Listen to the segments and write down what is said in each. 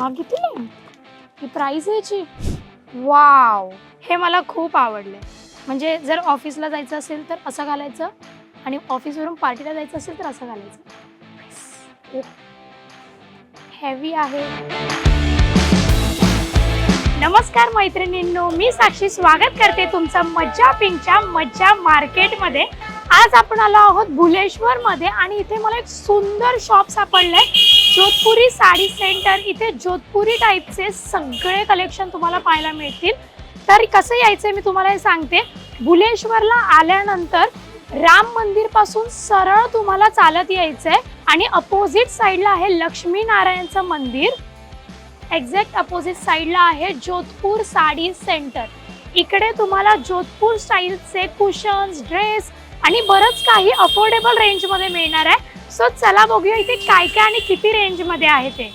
हा किती ही प्राईस याची वाव हे मला खूप आवडले. म्हणजे जर ऑफिसला जायचं असेल तर असं घालायचं आणि ऑफिसवरून पार्टीला जायचं असेल तर असं घालायचं. Heavy oh. आहे. नमस्कार मैत्रिणींनो मी साक्षी स्वागत करते तुमचं मज्जा पिंकच्या मज्जा मार्केटमध्ये. आज आपण आलो आहोत भुलेश्वर मध्ये आणि इथे मला एक सुंदर शॉप सापडलंय. जोधपुरी साडी सेंटर इथे जोधपुरी टाईपचे सगळे कलेक्शन तुम्हाला पाहायला मिळतील. तर कसं यायचं मी तुम्हाला हे सांगते. भुलेश्वरला आल्यानंतर राम मंदिरपासून सरळ तुम्हाला चालत यायचंय आणि अपोजिट साईडला आहे लक्ष्मी नारायणचं मंदिर एक्झॅक्ट अपोजिट साईडला आहे जोधपूर साडी सेंटर. इकडे तुम्हाला जोधपूर स्टाईलचे कुशन्स ड्रेस आणि बरंच काही अफोर्डेबल रेंजमध्ये मिळणार आहे. सो चला बघूया इथे काय काय आणि किती रेंजमध्ये आहे ते.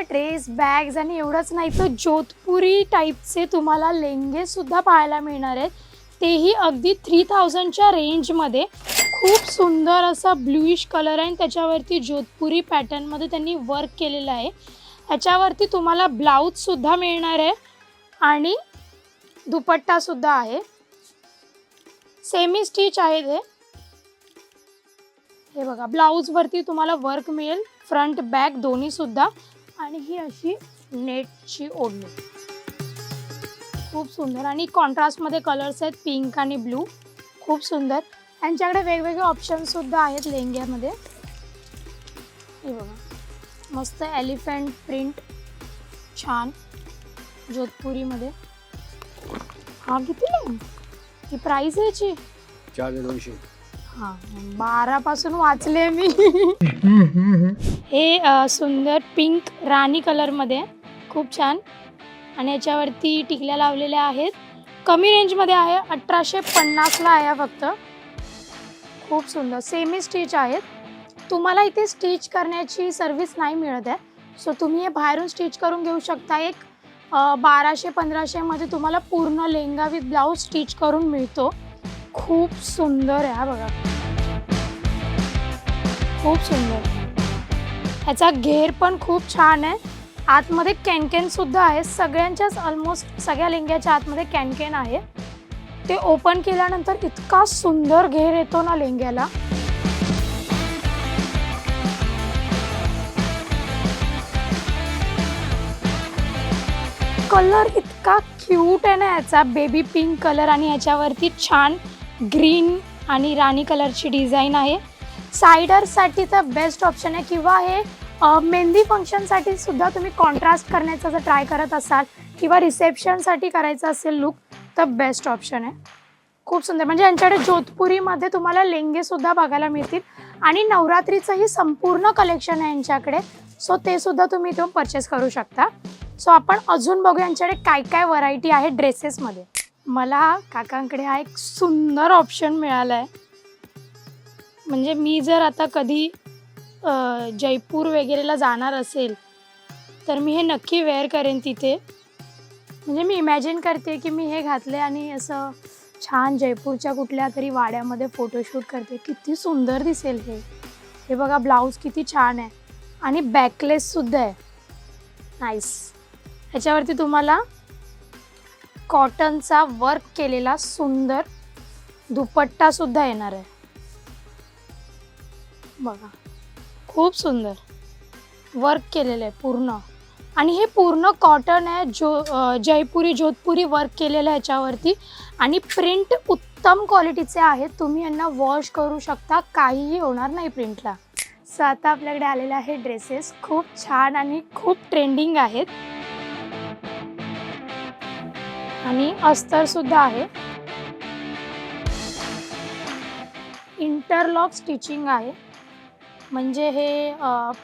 ड्रेस बॅग्स आणि एवढंच नाही तर जोधपुरी टाईपचे तुम्हाला लेंगे सुद्धा पाहायला मिळणार आहेत. तेही अगदी थ्री थाउजंडच्या रेंजमध्ये खूप सुंदर असा ब्लूइश कलर आहे आणि त्याच्यावरती जोधपुरी पॅटर्नमध्ये त्यांनी वर्क केलेलं आहे. ह्याच्यावरती तुम्हाला ब्लाऊजसुद्धा मिळणार आहे आणि दुपट्टासुद्धा आहे. सेमी स्टिच आहे ते हे बघा ब्लाऊजवरती तुम्हाला वर्क मिळेल. फ्रंट बॅक दोन्ही सुद्धा. आणि ही अशी नेटची ओढणी. खूप सुंदर. आणि कॉन्ट्रास्टमध्ये कलर्स आहेत पिंक आणि ब्लू खूप सुंदर. यांच्याकडे वेगवेगळे ऑप्शन सुद्धा आहेत लेंग्यामध्ये. हे बघा. मस्त एलिफंट प्रिंट छान. जोधपुरीमध्ये. हा किती ही प्राईस आहे याची? चार दोनशे. हा बारा पासून वाचले मी. हे अ, सुंदर पिंक राणी कलरमध्ये आहे. खूप छान. आणि याच्यावरती टिकल्या लावलेल्या आहेत. कमी रेंजमध्ये आहे अठराशे पन्नासला आहे हा फक्त. खूप सुंदर सेमी स्टिच आहेत. तुम्हाला इथे स्टिच करण्याची सर्विस नाही मिळत आहे. सो तुम्ही हे बाहेरून स्टिच करून घेऊ शकता. एक अ, बाराशे पंधराशेमध्ये तुम्हाला पूर्ण लेंगा विथ ब्लाऊज स्टिच करून मिळतो. खूप सुंदर आहे हा बघा. खूप सुंदर. ह्याचा घेर पण खूप छान आहे. आतमध्ये कॅनकॅन सुद्धा आहे. सगळ्यांच्याच ऑलमोस्ट सगळ्या लेंग्याच्या आतमध्ये कॅनकॅन आहे. ते ओपन केल्यानंतर इतका सुंदर घेर येतो ना लेंग्याला. कलर इतका क्यूट आहे ना याचा बेबी पिंक कलर आणि याच्यावरती छान ग्रीन आणि राणी कलरची डिझाईन आहे. सायडरसाठी तर बेस्ट ऑप्शन आहे किंवा हे मेहंदी फंक्शनसाठी सुद्धा तुम्ही कॉन्ट्रास्ट करण्याचा जर ट्राय करत असाल किंवा रिसेप्शनसाठी करायचं असेल लुक तर बेस्ट ऑप्शन आहे. खूप सुंदर. म्हणजे यांच्याकडे जोधपुरीमध्ये तुम्हाला लेंगेसुद्धा बघायला मिळतील आणि नवरात्रीचंही संपूर्ण कलेक्शन आहे यांच्याकडे. सो ते सुद्धा तुम्ही इथून परचेस करू शकता. सो आपण अजून बघू यांच्याकडे काय काय व्हरायटी आहे ड्रेसेसमध्ये मला काकांकडे हा एक सुंदर ऑप्शन मिळाला आहे म्हणजे मी जर आता कधी जयपूर वगैरेला जाणार असेल तर मी हे नक्की वेअर करेन तिथे. म्हणजे मी इमॅजिन करते की मी हे घातले आणि असं छान जयपूरच्या कुठल्या तरी वाड्यामध्ये फोटोशूट करते. किती सुंदर दिसेल हे. हे बघा ब्लाऊज किती छान आहे. आणि बॅकलेससुद्धा आहे. नाईस ह्याच्यावरती तुम्हाला कॉटनचा वर्क केलेला सुंदर दुपट्टा सुद्धा येणार आहे. बघा खूप सुंदर वर्क केलेलं आहे पूर्ण. आणि हे पूर्ण कॉटन आहे जो जयपुरी जोधपुरी वर्क केलेलं आहे ह्याच्यावरती. आणि प्रिंट उत्तम क्वालिटीचे आहेत. तुम्ही यांना वॉश करू शकता. काहीही होणार नाही प्रिंटला. सो आता आपल्याकडे आलेले आहे ड्रेसेस. खूप छान आणि खूप ट्रेंडिंग आहेत. आणि अस्तरसुद्धा आहे. इंटरलॉक स्टिचिंग आहे. म्हणजे हे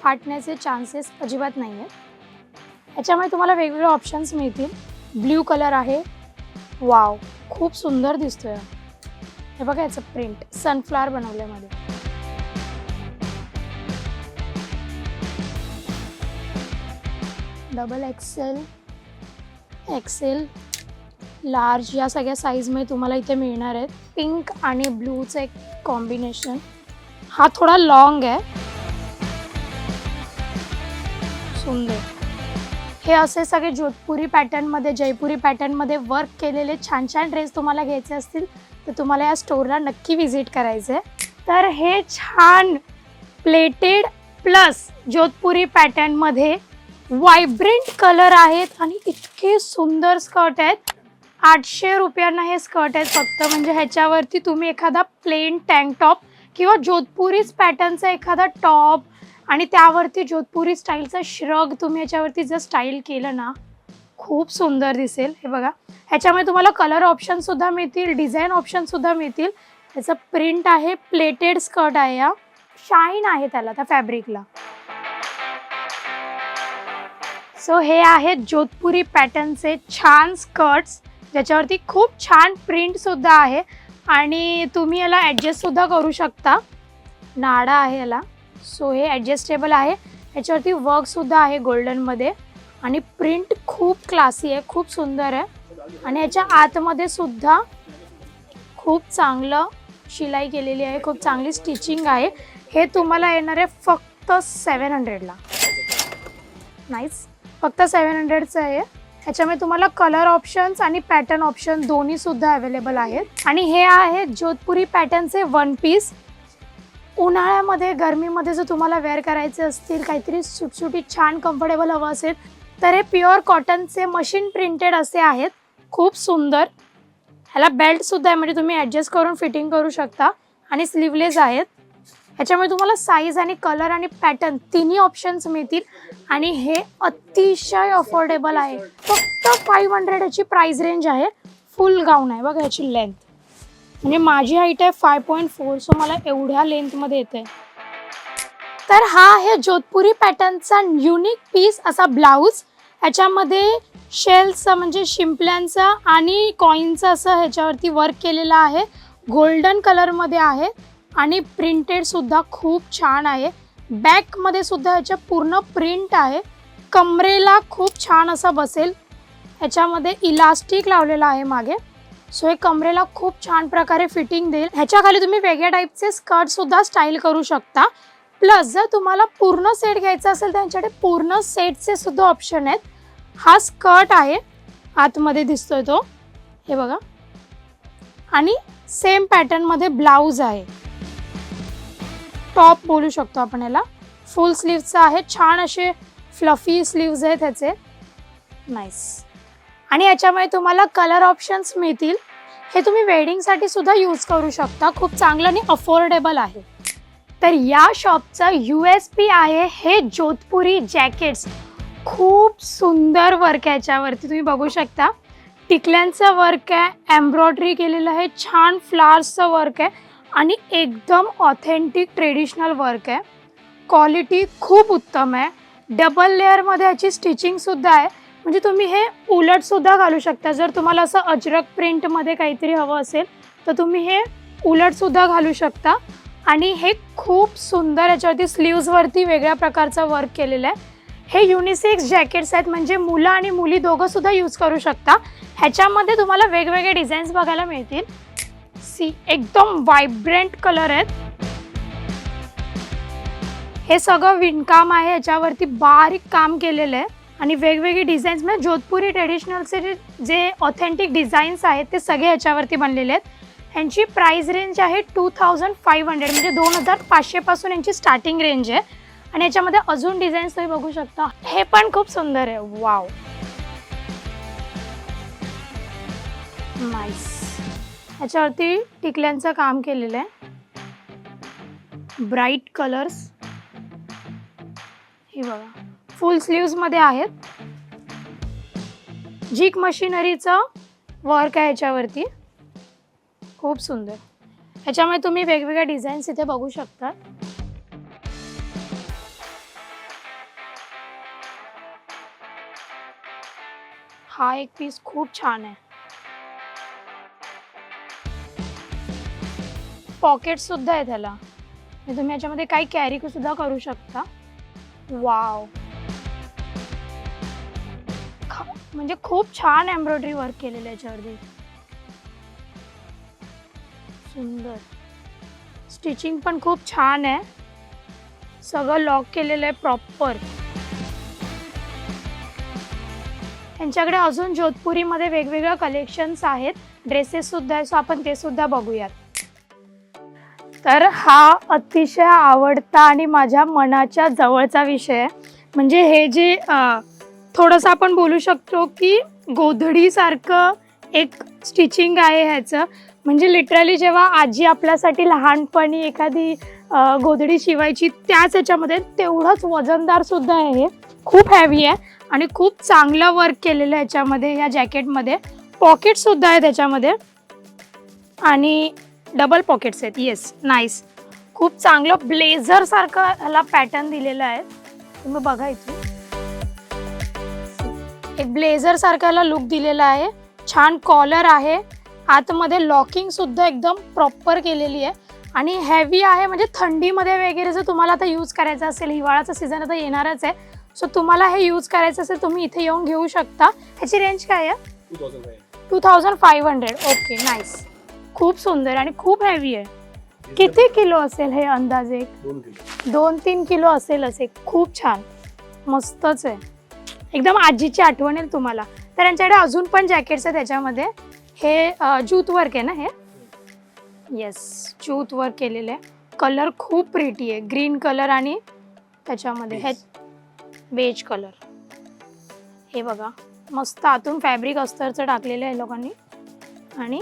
फाटण्याचे चान्सेस अजिबात नाही आहेत याच्यामुळे तुम्हाला वेगवेगळे ऑप्शन्स मिळतील. ब्ल्यू कलर आहे. वाव खूप सुंदर दिसतोय. हे बघा याचं प्रिंट सनफ्लावर बनवल्यामध्ये. डबल एक्सेल एक्सेल लार्ज या सगळ्या साईजमध्ये तुम्हाला इथे मिळणार आहेत. पिंक आणि ब्लूचं एक कॉम्बिनेशन हा थोडा लॉंग आहे. सुंदर. हे असे सगळे जोधपुरी पॅटर्नमध्ये जयपुरी पॅटर्नमध्ये वर्क केलेले छान छान ड्रेस तुम्हाला घ्यायचे असतील तर तुम्हाला या स्टोरला नक्की व्हिजिट करायचं आहे तर हे छान प्लेटेड प्लस जोधपुरी पॅटर्नमध्ये व्हायब्रंट कलर आहेत आणि इतके सुंदर स्कर्ट आहेत. आठशे रुपयांना हे स्कर्ट आहेत फक्त. म्हणजे ह्याच्यावरती तुम्ही एखादा प्लेन टँक टॉप किंवा जोधपुरीच पॅटर्नचा एखादा टॉप आणि त्यावरती जोधपुरी स्टाईलचा श्रग तुम्ही ह्याच्यावरती जर स्टाईल केलं ना खूप सुंदर दिसेल. हे बघा. ह्याच्यामध्ये तुम्हाला कलर ऑप्शनसुद्धा मिळतील डिझाईन ऑप्शनसुद्धा मिळतील. त्याचं प्रिंट आहे प्लेटेड स्कर्ट आहे या शाईन आहे त्याला त्या फॅब्रिकला सो हे आहेत जोधपुरी पॅटर्नचे छान स्कर्ट्स ज्याच्यावरती खूप छान प्रिंटसुद्धा आहे. आणि तुम्ही याला ॲडजस्टसुद्धा करू शकता. नाडा आहे याला. सो हे ॲडजस्टेबल आहे. याच्यावरती वर्कसुद्धा आहे गोल्डनमध्ये आणि प्रिंट खूप क्लासी आहे खूप सुंदर आहे. आणि याच्या आतमध्ये सुद्धा खूप चांगलं शिलाई केलेली आहे खूप चांगली स्टिचिंग आहे. हे तुम्हाला येणार आहे फक्त सेवन हंड्रेडला नाईस फक्त सेवन हंड्रेडचं आहे ह्याच्यामध्ये तुम्हाला कलर ऑप्शन्स आणि पॅटर्न ऑप्शन दोन्ही सुद्धा अवेलेबल आहेत. आणि हे आहेत जोधपुरी पॅटर्नचे वन पीस उन्हाळ्यामध्ये गरमीमध्ये जर तुम्हाला वेअर करायचे असतील काहीतरी सुटसुटीत छान कम्फर्टेबल हवं असेल तर हे प्युअर कॉटनचे मशीन प्रिंटेड असे आहेत. खूप सुंदर. ह्याला बेल्टसुद्धा आहे म्हणजे तुम्ही ॲडजस्ट करून फिटिंग करू शकता. आणि स्लीवलेस आहेत. ह्याच्यामुळे तुम्हाला साईज आणि कलर आणि पॅटर्न तिन्ही ऑप्शन्स मिळतील. आणि हे अतिशय अफोर्डेबल आहे. फक्त फाईव्ह हंड्रेड याची प्राईस रेंज आहे. फुल गाऊन आहे. बघा ह्याची लेंथ म्हणजे माझी हाईट आहे फाय पॉईंट फोर सो मला एवढ्या लेंथमध्ये येते तर हा आहे जोधपुरी पॅटर्नचा युनिक पीस असा ब्लाऊज ह्याच्यामध्ये शेल्सचा म्हणजे शिंपल्यांचा आणि कॉईनचं असं ह्याच्यावरती वर्क केलेलं आहे. गोल्डन कलरमध्ये आहे. आणि प्रिंटेडसुद्धा खूप छान आहे. बॅकमध्ये सुद्धा ह्याच्या पूर्ण प्रिंट आहे. कमरेला खूप छान असा बसेल. ह्याच्यामध्ये इलास्टिक लावलेला आहे मागे. सो हे कमरेला खूप छान प्रकारे फिटिंग देईल. ह्याच्या खाली तुम्ही वेगळ्या टाईपचे स्कर्टसुद्धा स्टाईल करू शकता. प्लस जर तुम्हाला पूर्ण सेट घ्यायचा असेल तर त्यांच्याकडे पूर्ण सेटचे सुद्धा ऑप्शन आहेत. हा स्कर्ट आहे. आतमध्ये दिसतोय तो. हे बघा. आणि सेम पॅटर्नमध्ये ब्लाऊज आहे. टॉप बोलू शकतो आपण याला. फुल स्लीव्हचं आहे छान असे फ्लफी स्लीव्ज आहेत ह्याचे. नाईस आणि याच्यामुळे तुम्हाला कलर ऑप्शन्स मिळतील. हे तुम्ही वेडिंगसाठी सुद्धा यूज करू शकता. खूप चांगलं आणि अफोर्डेबल आहे. तर या शॉपचा यू एस पी आहे हे जोधपुरी जॅकेट्स खूप सुंदर वर्क आहे याच्यावरती. तुम्ही बघू शकता. टिकल्यांचं वर्क आहे एम्ब्रॉयडरी केलेलं आहे छान फ्लावर्सचं वर्क आहे. आणि एकदम ऑथेंटिक ट्रेडिशनल वर्क आहे. क्वालिटी खूप उत्तम आहे. डबल लेअरमध्ये याची स्टिचिंगसुद्धा आहे. म्हणजे तुम्ही हे उलटसुद्धा घालू शकता. जर तुम्हाला असं अजरक प्रिंटमध्ये काहीतरी हवं असेल तर तुम्ही हे उलटसुद्धा घालू शकता. आणि हे खूप सुंदर याच्यावरती स्लीव्जवरती वेगळ्या प्रकारचं वर्क केलेलं आहे. हे युनिसेक्स जॅकेट्स आहेत. म्हणजे मुलं आणि मुली दोघंसुद्धा यूज करू शकता. ह्याच्यामध्ये तुम्हाला वेगवेगळे डिझाईन्स बघायला मिळतील. सी एकदम व्हायब्रंट कलर आहेत. हे सगळं विणकाम आहे याच्यावरती बारीक काम केलेलं आहे. आणि वेगवेगळी डिझाईन्स म्हणजे जोधपुरी ट्रेडिशनलचे जे जे ऑथेंटिक डिझाईन्स आहेत ते सगळे याच्यावरती बनलेले आहेत. ह्यांची प्राईस रेंज आहे टू थाउजंड फाईव्ह हंड्रेड म्हणजे दोन हजार पाचशेपासून यांची स्टार्टिंग रेंज आहे. आणि याच्यामध्ये अजून डिझाईन्स तुम्ही बघू शकता. हे पण खूप सुंदर आहे. वाव नाईस ह्याच्यावरती टिकल्यांचं काम केलेलं आहे. ब्राईट कलर्स हे बघा. फुल स्लीव्समध्ये आहेत. जीक मशिनरीचं वर्क आहे याच्यावरती खूप सुंदर. ह्याच्यामुळे तुम्ही वेगवेगळ्या डिझाईन्स इथे बघू शकता हा एक पीस खूप छान आहे. पॉकेटसुद्धा आहे त्याला म्हणजे तुम्ही याच्यामध्ये काही कॅरी सुद्धा करू शकता. वाव म्हणजे खूप छान एम्ब्रॉयडरी वर्क केलेलं आहे याच्यावरती सुंदर. स्टिचिंग पण खूप छान आहे. सगळं लॉक केलेलं आहे प्रॉपर यांच्याकडे अजून जोधपुरीमध्ये वेगवेगळ्या कलेक्शन्स आहेत. ड्रेसेस सुद्धा आहे सो आपण ते सुद्धा बघूयात. तर हा अतिशय आवडता आणि माझ्या मनाच्या जवळचा विषय आहे. म्हणजे हे जे थोडंसं आपण बोलू शकतो की गोधडीसारखं एक स्टिचिंग आहे ह्याचं. म्हणजे लिटरली जेव्हा आजी आपल्यासाठी लहानपणी एखादी गोधडी शिवायची त्याच ह्याच्यामध्ये तेवढंच वजनदारसुद्धा आहे हे. खूप हॅवी आहे आणि खूप चांगलं वर्क केलेलं आहे ह्याच्यामध्ये या जॅकेटमध्ये पॉकेटसुद्धा आहे त्याच्यामध्ये. आणि डबल पॉकेट्स आहेत. येस नाईस खूप चांगलं ब्लेझर सारखं ह्याला पॅटर्न दिलेलं आहे. तुम्ही बघा इथे. एक ब्लेझर सारखा ह्याला लुक दिलेला आहे. छान कॉलर आहे. आतमध्ये लॉकिंग सुद्धा एकदम प्रॉपर केलेली आहे. आणि हेवी आहे म्हणजे थंडीमध्ये वगैरे जर तुम्हाला आता यूज करायचं असेल हिवाळ्याचा सीझन आता येणारच आहे. सो तुम्हाला हे यूज करायचं असेल तुम्ही इथे येऊन घेऊ शकता. ह्याची रेंज काय आहे? Two thousand five two thousand five hundred okay nice खूप सुंदर आणि खूप हेवी आहे. किती किलो असेल हे अंदाजे दोन तीन किलो असेल असे. खूप छान. मस्तच आहे. एकदम आजीची आठवण येईल तुम्हाला. तर यांच्याकडे अजून पण जॅकेट्स आहेत त्याच्यामध्ये हे जूट वर्क आहे ना हे? येस जूट वर्क केलेलं आहे. कलर खूप प्रिटी आहे. ग्रीन कलर आणि त्याच्यामध्ये हे बेज कलर हे बघा. मस्त आतून फॅब्रिक अस्तरचं टाकलेलं आहे लोकांनी. आणि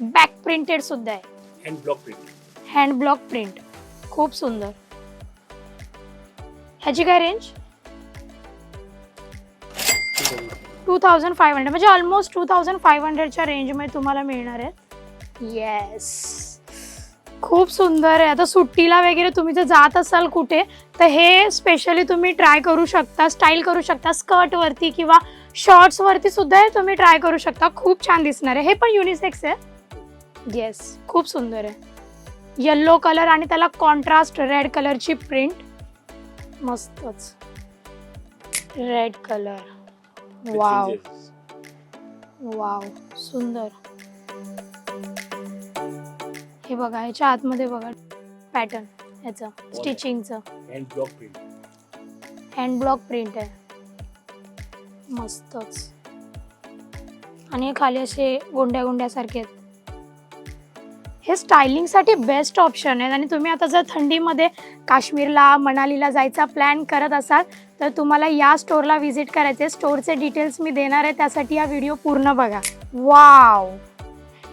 बॅक प्रिंटेड सुद्धा आहे. Hand block print hand block print खूप सुंदर. ह्याची काय range two thousand five hundred म्हणजे ऑलमोस्ट टू थाउजंड फाईव्ह हंड्रेडच्या रेंजमध्ये तुम्हाला मिळणार आहेत. येस खूप सुंदर आहे. आता सुट्टीला वगैरे तुम्ही जर जात असाल कुठे तर हे स्पेशली तुम्ही ट्राय करू शकता स्टाईल करू शकता. स्कर्टवरती किंवा शॉर्ट्सवरती सुद्धा हे तुम्ही ट्राय करू शकता. खूप छान दिसणार आहे. हे पण युनिसेक्स आहे. येस खूप सुंदर आहे. येल्लो कलर आणि त्याला कॉन्ट्रास्ट रेड कलरची प्रिंट मस्तच. रेड कलर वाव वाव सुंदर. हे बघा ह्याच्या आतमध्ये बघा. पॅटर्न ह्याचं स्टिचिंगचं hand block print hand block print आहे. मस्तच. आणि खाली असे गोंड्या गोंड्यासारखे आहेत. हे स्टायलिंगसाठी बेस्ट ऑप्शन आहे आणि तुम्ही आता जर थंडीमध्ये काश्मीरला मनालीला जायचा प्लॅन करत असाल तर तुम्हाला या स्टोअरला व्हिजिट करायचे स्टोअरचे डिटेल्स मी देणार आहे. त्यासाठी हा व्हिडिओ पूर्ण बघा. वाव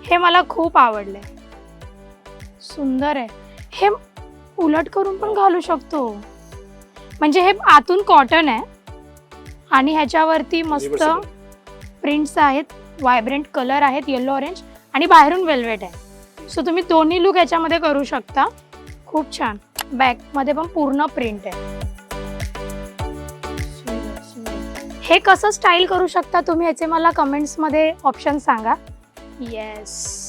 हे मला खूप आवडलं सुंदर आहे. हे उलट करून पण घालू शकतो. म्हणजे हे आतून कॉटन आहे. आणि ह्याच्यावरती मस्त. प्रिंट्स आहेत. व्हायब्रंट कलर आहेत. येलो ऑरेंज आणि बाहेरून वेल्वेट आहे. सो तुम्ही दोन्ही लुक याच्यामध्ये करू शकता. खूप छान. बॅकमध्ये पण पूर्ण प्रिंट आहे. हे कसं स्टाईल करू शकता तुम्ही ह्याचे मला कमेंट्समध्ये ऑप्शन सांगा. येस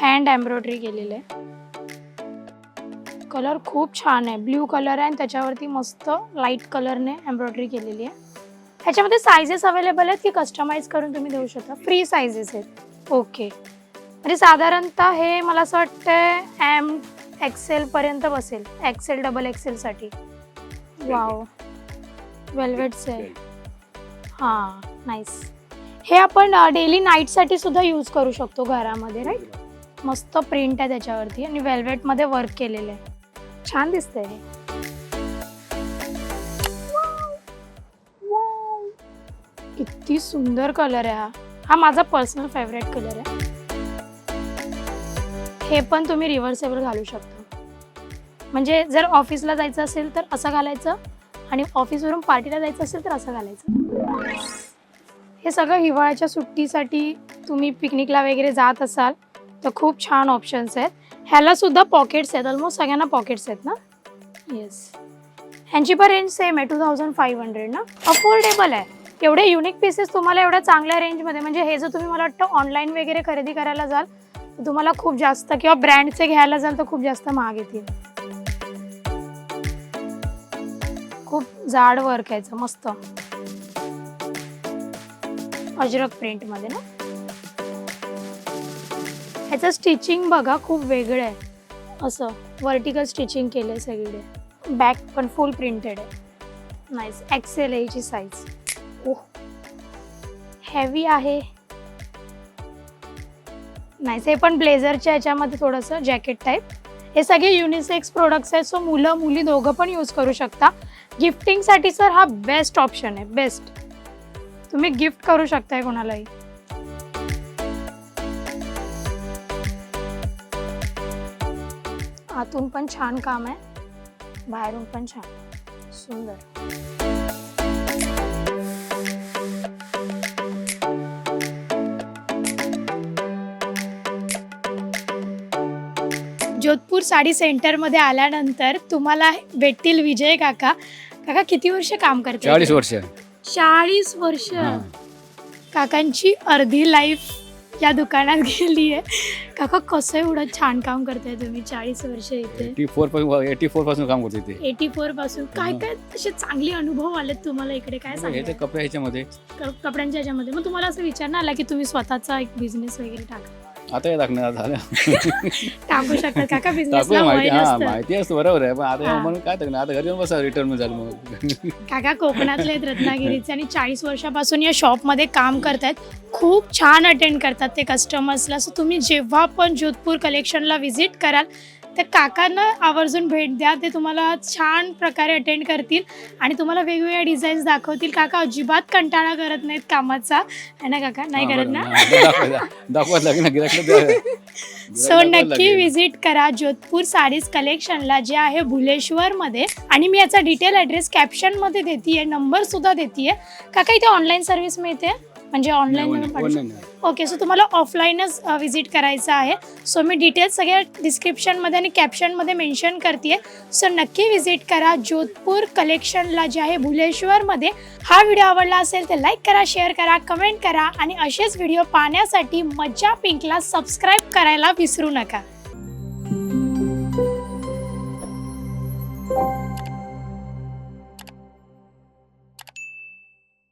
हँड एम्ब्रॉयडरी केलेलं. आहे कलर खूप छान आहे. ब्ल्यू कलर आहे आणि त्याच्यावरती मस्त लाइट कलरने एम्ब्रॉयडरी केलेली आहे. ह्याच्यामध्ये सायझेस अवेलेबल आहेत की कस्टमाइज करून तुम्ही देऊ शकता? फ्री सायझेस आहेत. ओके म्हणजे साधारणतः हे मला असं वाटतं एम एक्सेलपर्यंत बसेल. एक्सेल डबल एक्सेलसाठी वाव वेल्वेटचं आहे हां नाईस हे आपण डेली नाईटसाठी सुद्धा यूज करू शकतो घरामध्ये राईट मस्त प्रिंट आहे त्याच्यावरती आणि वेल्वेटमध्ये वर्क केलेलं आहे. छान दिसतंय हे. किती सुंदर कलर आहे हा. हा माझा पर्सनल फेवरेट कलर आहे. हे पण तुम्ही रिव्हर्सेबल घालू शकता. म्हणजे जर ऑफिसला जायचं असेल तर असं घालायचं आणि ऑफिसवरून पार्टीला जायचं असेल तर असं घालायचं. हे सगळं हिवाळ्याच्या सुट्टीसाठी तुम्ही पिकनिकला वगैरे जात असाल तर खूप छान ऑप्शन्स आहेत. ह्याला सुद्धा पॉकेट्स आहेत. ऑलमोस्ट सगळ्यांना पॉकेट्स आहेत ना? येस ह्यांची पण रेंज सेम आहे. टू थाउजंड फाईव्ह हंड्रेड ना? अफोर्डेबल आहे. एवढे युनिक पीसेस तुम्हाला एवढ्या चांगल्या रेंजमध्ये म्हणजे हे जर तुम्ही मला वाटतं ऑनलाईन वगैरे खरेदी करायला जाल तर तुम्हाला खूप जास्त किंवा ब्रँडचे घ्यायला जाल तर खूप जास्त महाग येतील. खूप जाड वर्क यायचं मस्त. अजरक प्रिंटमध्ये ना? ह्याचं स्टिचिंग बघा खूप वेगळं आहे. असं वर्टिकल स्टिचिंग केलं आहे सगळीकडे. बॅक पण फुल प्रिंटेड आहे. नाईस एक्सेल आहे ची साईज हेवी आहे. नाही हे पण ब्लेझरच्या याच्यामध्ये थोडंसं जॅकेट टाईप हे सगळे युनिसेक्स प्रोडक्ट्स आहेत सो मुलं मुली दोघं पण यूज करू शकता. गिफ्टिंगसाठी सर हा बेस्ट ऑप्शन आहे बेस्ट तुम्ही गिफ्ट करू शकताय कोणालाही. आतून पण छान काम आहे. बाहेरून पण छान. सुंदर. जोधपूर साडी सेंटरमध्ये आल्यानंतर तुम्हाला भेटतील विजय काका. काका किती वर्ष काम करते चाळीस वर्ष. चाळीस वर्ष. काकांची अर्धी लाईफ या दुकानात गेली आहे. काका कसं एवढं छान काम करताय तुम्ही? चाळीस वर्ष इथे. एटी फोरपासून एटी फोरपासून काम करतो इथे. एटी फोरपासून. काय. काय असे चांगले अनुभव आलेत तुम्हाला इकडे? काय हे सांगाल? कपडे ह्याच्यामध्ये. क- कपड्यांच्या ह्याच्यामध्ये. मग तुम्हाला असं विचार नाही आला की तुम्ही स्वतःचा एक बिझनेस वगैरे टाका. आता हे टाकणार झालं. टाकू शकतात काका टाकू बिझनेसला माहिती हा माहिती असतं बरोबर आहे. पण आता म्हणून काय टाकणार आता घरी येऊन बसा रिटर्न झालं मग. काका कोकणातले आहेत रत्नागिरीचे आणि चाळीस वर्षापासून या शॉपमध्ये काम करतायत. खूप छान अटेंड करतात ते कस्टमर्सला सो तुम्ही जेव्हा पण जोधपूर कलेक्शनला व्हिजिट कराल तर काकांना आवर्जून भेट द्या. ते तुम्हाला छान प्रकारे अटेंड करतील आणि तुम्हाला वेगवेगळ्या डिझाईन्स दाखवतील. काका अजिबात कंटाळा करत नाहीत कामाचा. आहे ना काका? नाही करत ना? दाखवत सो नक्की विजिट करा जोधपूर साडीज कलेक्शनला जे आहे भुलेश्वरमध्ये. आणि मी याचा डिटेल ॲड्रेस कॅप्शनमध्ये देते नंबर सुद्धा देते काका इथे ऑनलाईन सर्व्हिस मिळते? म्हणजे ऑनलाईन ओके सो तुम्हाला ऑफलाईनच व्हिजिट करायचं आहे. सो मी डिटेल्स सगळ्या डिस्क्रिप्शनमध्ये आणि कॅप्शनमध्ये मेन्शन करते सो नक्की व्हिजिट करा. जोधपूर कलेक्शनला जे आहे भुलेश्वरमध्ये. हा व्हिडिओ आवडला असेल तर लाईक करा शेअर करा कमेंट करा आणि असेच व्हिडिओ पाहण्यासाठी मज्जा पिंकला सबस्क्राईब करायला विसरू नका.